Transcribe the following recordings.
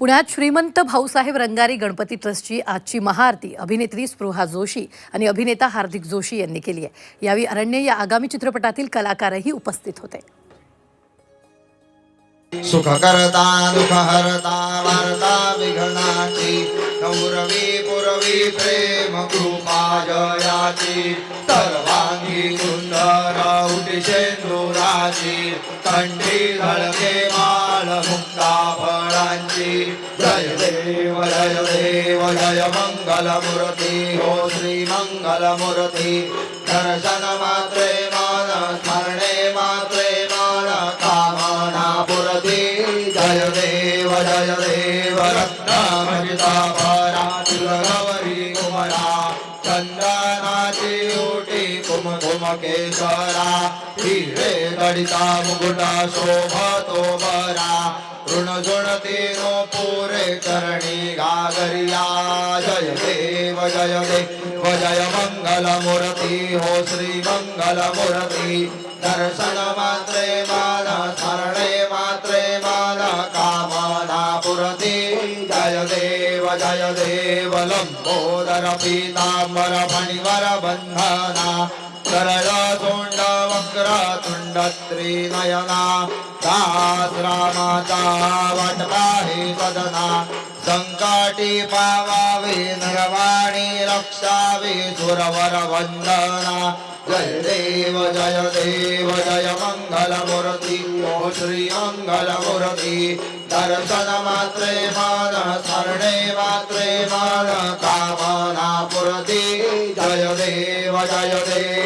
पुण्यात श्रीमंत भाऊसाहेब रंगारी गणपती ट्रस्टची आजची महाआरती. अभिनेत्री स्पृहा जोशी आणि अभिनेता हार्दिक जोशी यांनी केली आहे. यावेळी अरण्य या आगामी चित्रपटातील कलाकारही उपस्थित होते. सुख करता दुख हरता वार्ता विघ्नाची नौरवी पुरवी प्रेम कृपा जयाची. सर्वांगी सुंदर उटिशेंदुराची कंठी झळके मा मुक्ता फळांची जय देव जय देव जय मंगल हो श्री मंगल दर्शन मात्रे मान स्मरणे मात्रे मान। कामना पुरती जय देव जय देव रत्नामजिता सोमकेशरा हिरे गडिता मुकुटा शोभतो बरा ऋण जुणती पुरे करणी गागरिया जय देव जय देव जय मंगल मूर्ती हो श्री मंगल मूर्ती दर्शन मात्रे मान शरणे मात्रे मान कामना पुरती जय देव जय देव लंबोदर पीतांबर फणिवर बंधना। सरया तोंड वक्र तुंड त्रिनयना। दास रामाचा वाटला हे सदना। संकाटी पावावे नरवाणी रक्षावे सुरवर वंदना। जय देव जय देव जय मंगल मूर्ती ओ श्री मंगल दर्शन मात्रे मान स्मरणे मात्रे मान। कामना पुरती। जय देव जय देव।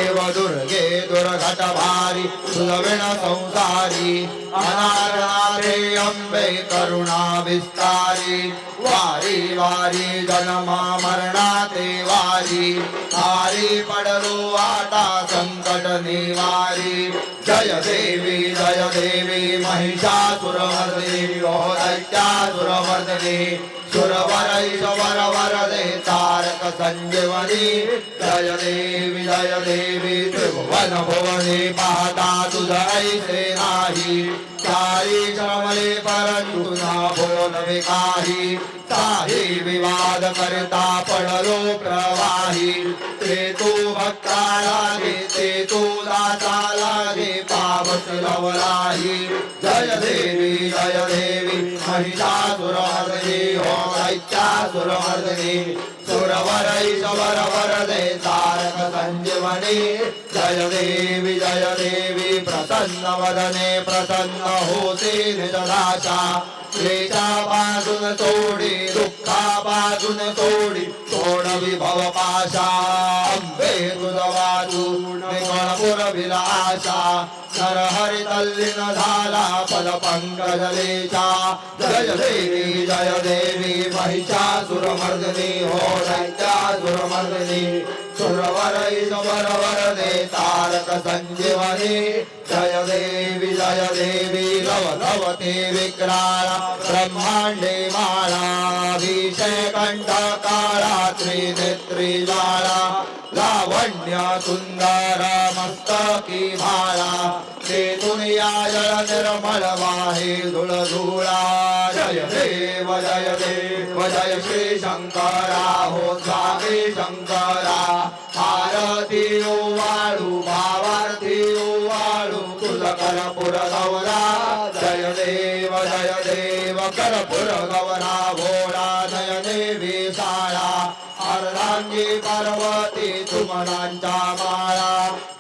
दुर्गे घट भारी सुलविण संसारी अनारणारे अंबे करुणा विस्तारी वारी वारी जन्मा मरणा ते वारी हारी पडलो आटा संकट निवारी जय देवी जय देवी महिषासुरमर्दिनी ओ दैत्यासुरमर्दिनी तारक संजीवनी। जय देवी जय देवी त्रिभुवन पाहता तुझ नाही सारी श्रमले परंतु ना बोल काही साही विवाद करता पडलो प्रवाही। ते तू भक्ताला लागे ते तू दाताला पावत पावस लवलाही जय देवी जय देवी महिषासुरमर्दिनी हो दैत्यासुरमर्दिनी सुरवर वरदे तारक संजीवनी जय देवी जय देवी प्रसन्न वदने प्रसन्न होते निजदाशा क्लेशापासून तोडी बाजून तोडी तोड विभव पाशा. अंबे तुझ बाजू निकळपुर विलाशा सर हरि तल्लीन झाला पद पंकजलेचा जय देवी जय देवी महिषासुरमर्दिनी हो दैत्यासुरमर्दिनी सुरवर ईश्वर वरदे तारक संजीवनी. जय देवी जय देवी लव लव ते ब्रह्मांडे माळा अतिशय कंठ काळा त्रिनेत्री ज्वाळा लावण्य सुंदर मस्तकी भाळा तेथून या जळ निर्मळ वाहे धुळ धुळा जय देव जय देव जय श्री शंकरा हो स्वामी शंकरा। आरती वाळू भावार्थी वाळू तुझ करपुर गौरा। जय देव मकरपुर गवना गौरा भोळा देवी साळा अर्धांगी पार्वती तुमनांच्या माळा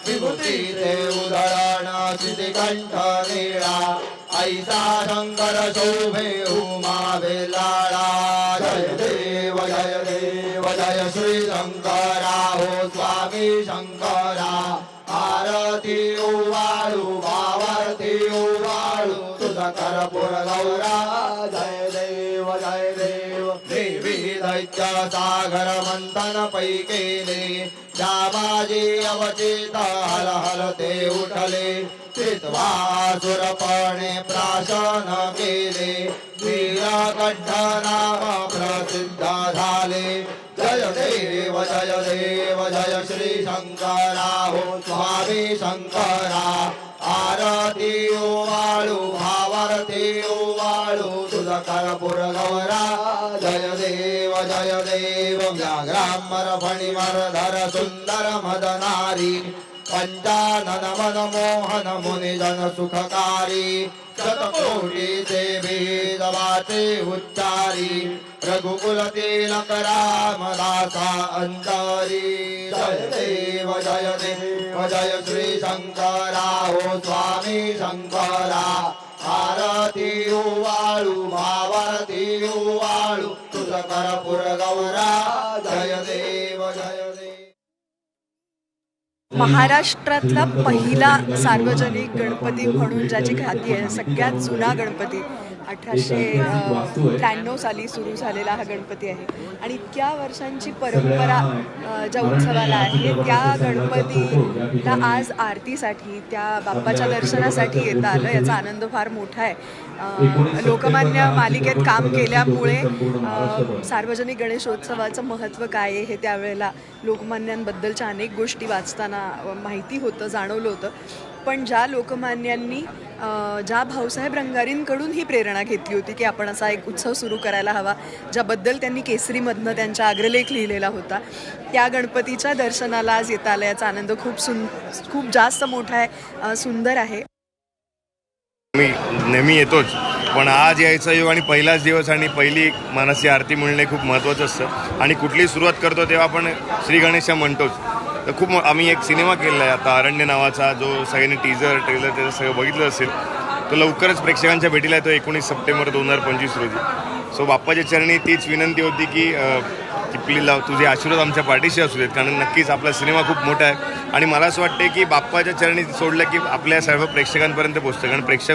विभूती ते उधळण सिद्धिकंठ निळा ऐसा शंकर शोभे उमा वेलाळा जय देव जय देव जय श्री शंकरा हो स्वामी शंकरा आरती ओवाळू भावार्थी ओवाळू तुझा करपुर गौरा देवी सागर मंथन पै केले जाबाजी अवचेत हल हल ते उठले चित्वा सुरपणे प्राशन केले वीरकंठ नाम प्रसिद्ध झाले जय देव जय देव जय श्री शंकरा हो स्वामी शंकरा आरती ओवाळू भावारती वाळू। तुझ कर्पूर गौरा जय देव जय देव व्याघ्रांबर फणिमरधर सुंदर मदनारी. पञ्चानन मन मोहन सुखकारी. शतकोटी सेवी उच्चारी. रघुकुल तिलक रामदासा अंतरी. जय देव जय देव जय श्री शंकरा. हो स्वामी शङ्करा आरती वाळू वाळू गौरा जय देव जय देव. महाराष्ट्रातला पहिला सार्वजनिक गणपती म्हणून ज्याची ख्याती आहे सगळ्यात जुना गणपती. अठराशे त्र्याण्णव साली सुरू झालेला हा गणपती आहे. आणि इतक्या वर्षांची परंपरा ज्या उत्सवाला आहे त्या गणपतीला आज आरतीसाठी त्या बाप्पाच्या दर्शनासाठी येता आलं याचा आनंद फार मोठा आहे. लोकमान्य मालिकेत काम केल्यामुळे सार्वजनिक गणेशोत्सवाचं महत्त्व काय आहे हे त्यावेळेला लोकमान्यांबद्दलच्या अनेक गोष्टी वाचताना माहिती होतं जाणवलं होतं. पण ज्या लोकमान्यांनी ज्या भाऊसाहेब रंगारींकडून ही प्रेरणा घेतली होती की आपण असा एक उत्सव सुरू करायला हवा ज्याबद्दल त्यांनी केसरीमधनं त्यांचा अग्रलेख लिहिलेला होता. त्या गणपतीच्या दर्शनाला आज येता आला याचा आनंद खूप सुं खूप जास्त मोठा आहे सुंदर आहे. मी नेहमी येतोच. पण आज यायचा योग आणि पहिलाच दिवस आणि पहिली मानसी आरती मिळणे खूप महत्त्वाचं असतं. आणि कुठलीही सुरुवात करतो तेव्हा आपण श्री गणेशा म्हणतोच. तर खूप आम्ही एक सिनेमा केलेला आहे आता अरण्य नावाचा जो सगळ्यांनी टीजर ट्रेलर त्याचं सगळं बघितलं असेल तो लवकरच प्रेक्षकांच्या भेटीला येतो एकोणीस सप्टेंबर दोन हजार पंचवीस रोजी. सो बाप्पाच्या चरणी तीच विनंती होती की अं, की प्लीज तुझे आशीर्वाद आमच्या पाठीशी असू देत कारण नक्कीच आपला सिनेमा खूप मोठा आहे. आणि मला असं वाटते की बाप्पाच्या चरणी सोडलं की आपल्या सर्व प्रेक्षकांपर्यंत पोहोचतं कारण प्रेक्षक